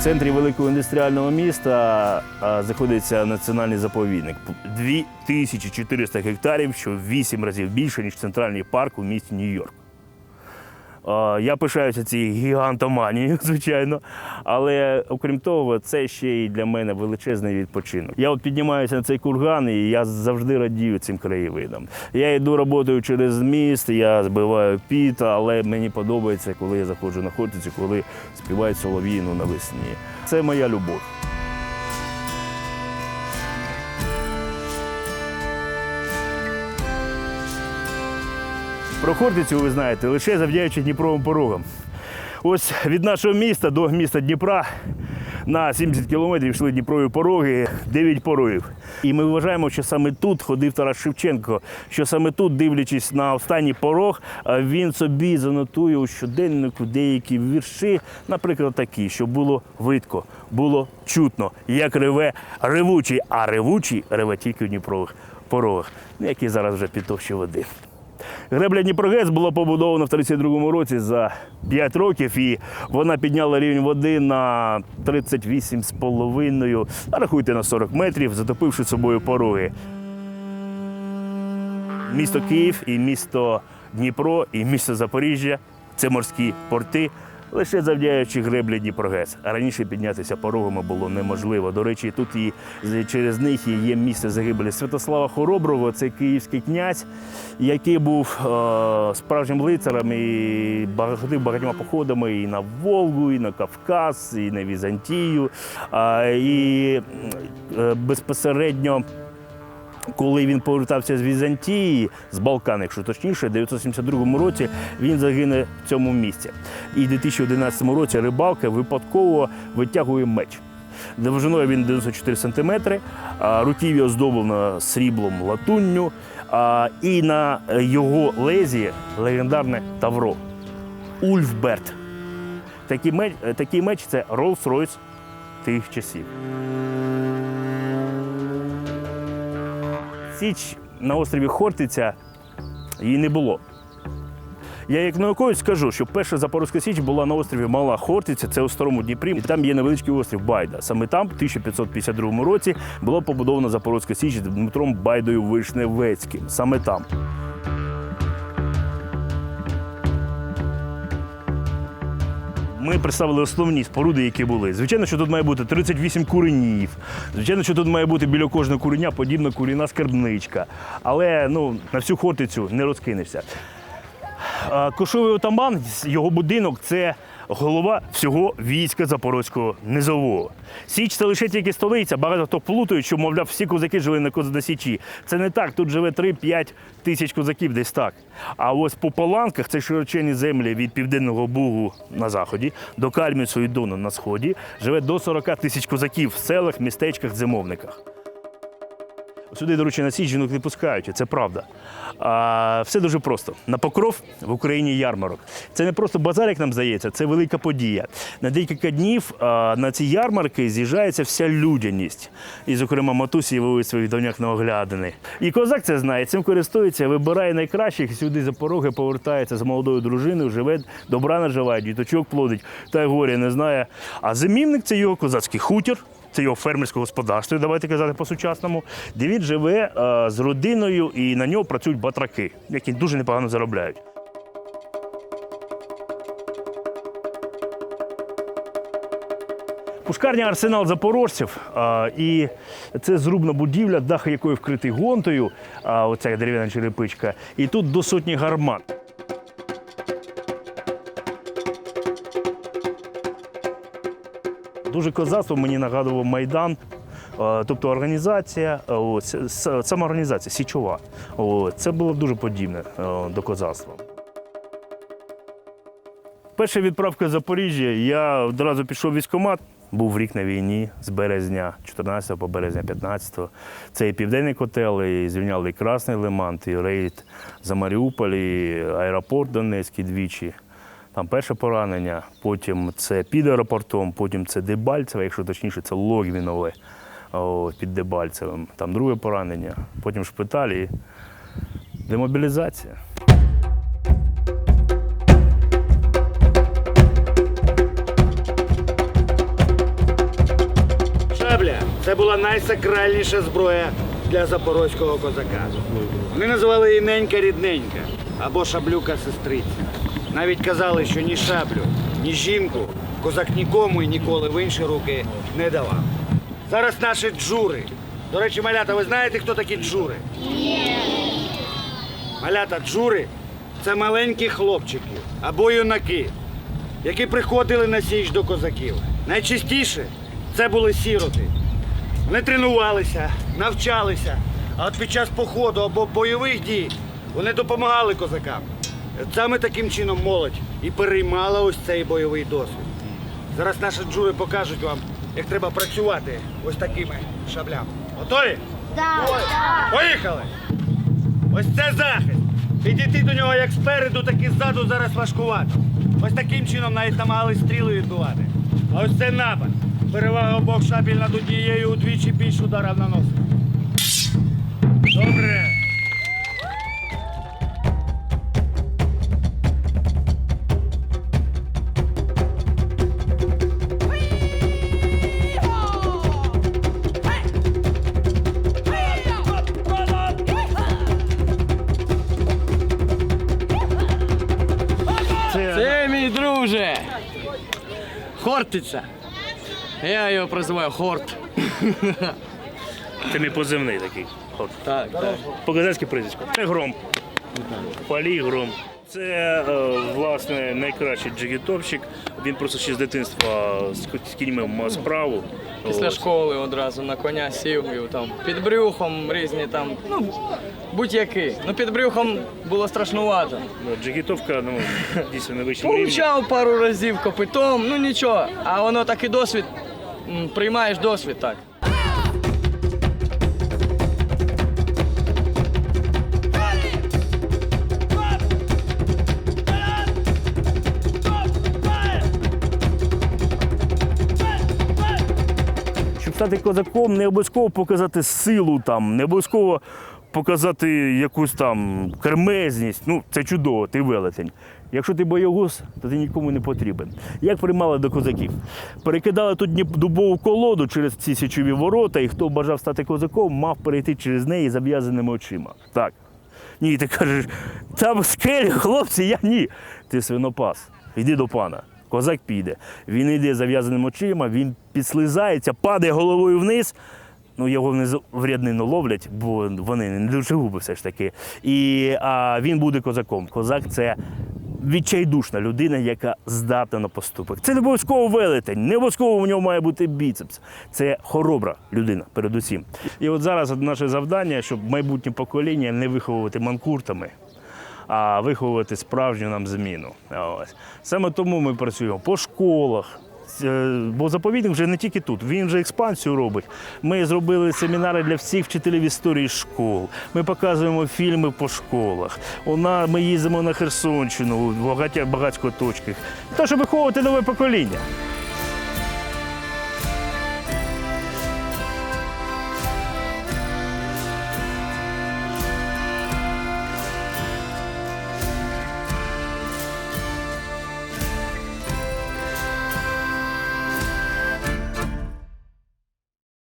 В центрі великого індустріального міста знаходиться національний заповідник. 2400 гектарів, що в 8 разів більше, ніж центральний парк у місті Нью-Йорк. А, Я пишаюся цією гігантоманією, звичайно. Але окрім того, це ще й для мене величезний відпочинок. Я от піднімаюся на цей курган, і я завжди радію цим краєвидам. Я йду роботою через міст, я збиваю піт, але мені подобається, коли я заходжу на Хортицю, коли співають солов'їну навесні. Це моя любов. Про Хортицю ви знаєте лише завдячуючи Дніпровим порогам. Ось від нашого міста до міста Дніпра на 70 кілометрів йшли Дніпрові пороги, 9 порогів. І ми вважаємо, що саме тут ходив Тарас Шевченко, що саме тут, дивлячись на останній порог, він собі занотує у щоденнику деякі вірші, наприклад, такі, що було видко, було чутно, як реве ревучий, а ревучий реве тільки в Дніпрових порогах, ну, які зараз вже підтовщі води. Гребля Дніпрогес була побудована в 32-му році за 5 років, і вона підняла рівень води на 38,5, рахуйте на 40 метрів, затопивши собою пороги. Місто Київ і місто Дніпро і місто Запоріжжя це морські порти. Лише завдячуючи греблі Дніпрогес. А раніше піднятися порогами було неможливо. До речі, тут і через них є місце загибелі Святослава Хороброго. Це київський князь, який був е, справжнім лицарем і ба- ходив багатьма походами і на Волгу, і на Кавказ, і на Візантію. І е, безпосередньо коли він повертався з Візантії, з Балкан, якщо точніше, в 972 році він загине в цьому місці. І в 2011 році рибалка випадково витягує меч. Довжиною він 94 см, руків'я оздоблено сріблом латунню, і на його лезі легендарне Тавро. Ульфберт. Такий меч, такий меч це Rolls-Royce тих часів. Січ на острові Хортиця її не було. Я як науковець скажу, що перша Запорозька Січ була на острові Мала Хортиця, це у Старому Дніпрі, і там є невеличкий острів Байда. Саме там, в 1552 році, була побудована Запорозька Січ з Дмитром Байдою Вишневецьким. Саме там. Ми представили основні споруди, які були. Звичайно, що тут має бути 38 куренів. Звичайно, що тут має бути біля кожного куреня подібна куріна скарбничка. Але ну, на всю хортицю не розкинешся. Кошовий отаман, його будинок це голова всього війська Запорозького низового. Січ це лише тільки столиця. Багато хто плутають, що, мовляв, всі козаки жили на на Січі. Це не так. Тут живе 3-5 тисяч козаків, десь так. А ось по Паланках це широченні землі від Південного Бугу на заході до Кальміцу і Дону на сході. Живе до 40 тисяч козаків в селах, містечках, зимовниках. Сюди, до речі, на січ жінок не пускають, це правда. А, все дуже просто. На покров в Україні ярмарок. Це не просто базар, як нам здається, це велика подія. На декілька днів а, на ці ярмарки з'їжджається вся людяність. І, зокрема, матусі виводять своїх доньок на оглядини. І козак це знає, цим користується, вибирає найкращих, сюди за пороги повертається з молодою дружиною, живе, добра наживає, діточок плодить, та й горя не знає. А зимівник це його козацький хутір. Це його фермерське господарство, давайте казати по-сучасному, де він живе е, з родиною і на нього працюють батраки, які дуже непогано заробляють. Пушкарня арсенал запорожців, е, і це зрубна будівля, дах якої вкритий гонтою, а оця дерев'яна черепичка, і тут до сотні гармат. Дуже козацтво мені нагадував Майдан. Е, Тобто організація, е, ось, с- сама організація січова. Це було дуже подібне е, до козацтва. Перша відправка з Запоріжжя, я одразу пішов в військкомат. Був рік на війні з березня 14 по березня 15. Це і південний котел, і звільняли і Красний Лиман, і рейд за Маріуполь, і аеропорт Донецький двічі. Там перше поранення, потім це під аеропортом, потім це Дебальцеве, якщо точніше, це Логвінове під Дебальцевим. Там друге поранення, потім шпиталь і демобілізація. Це була найсакральніша зброя для запорозького козака. Вони називали її ненька рідненька або шаблюка сестриця. Навіть казали, що ні шаблю, ні жінку козак нікому і ніколи в інші руки не давав. Зараз наші джури. До речі, малята, ви знаєте, хто такі джури? Малята джури це маленькі хлопчики або юнаки, які приходили на січ до козаків. Найчастіше це були сіроти. Вони тренувалися, навчалися, а от під час походу або бойових дій вони допомагали козакам. Саме таким чином молодь і переймала ось цей бойовий досвід. Зараз наші джури покажуть вам, як треба працювати ось такими шаблями. Готові? Да, да. Поїхали! Ось це захист. Підійти до нього як спереду, так і ззаду зараз важкувато. Ось таким чином навіть намагались стріли відбивати. А ось це напад. Перевага обох шабель над однією удвічі більш ударів наносить. Добре. Хортиця. Я його прозиваю Хорт. це мій позивний такий. Хорт. Так, так. По-казацьки прізвисько. Це гром. Палій гром. Це е, власне найкращий джигітовщик. Він просто ще з дитинства з кіньми мав справу. Після Ось. школи одразу на коня сів і там під брюхом різні там, ну, будь-які. Ну під брюхом було страшнувато. Ну, Джигітовка, ну, дійсно вищому рівні. Получав пару разів копитом, ну нічого. А воно такий досвід, приймаєш досвід так. Стати козаком, не обов'язково показати силу там, не обов'язково показати якусь там кермезність. Ну, це чудово, ти велетень. Якщо ти боягуз, то ти нікому не потрібен. Як приймали до козаків? Перекидали тут дубову колоду через ці січові ворота, і хто бажав стати козаком, мав перейти через неї зав'язаними очима. Так. Ні, ти кажеш, там скелі, хлопці, я ні. Ти свинопас, йди до пана. Козак піде. Він йде зав'язаними очима, він підслизається, падає головою вниз. Ну, його внизу в ряднину ловлять, бо вони не дуже губи все ж таки. І а, він буде козаком. Козак це відчайдушна людина, яка здатна на поступок. Це не обов'язково велетень, не обов'язково у нього має бути біцепс. Це хоробра людина, передусім. І от зараз наше завдання, щоб майбутнє покоління не виховувати манкуртами, а виховувати справжню нам зміну. Ось. Саме тому ми працюємо по школах. Е, Бо заповідник вже не тільки тут, він вже експансію робить. Ми зробили семінари для всіх вчителів історії школ. Ми показуємо фільми по школах. Вона, ми їздимо на Херсонщину, в багатьох точках. Те, щоб виховувати нове покоління.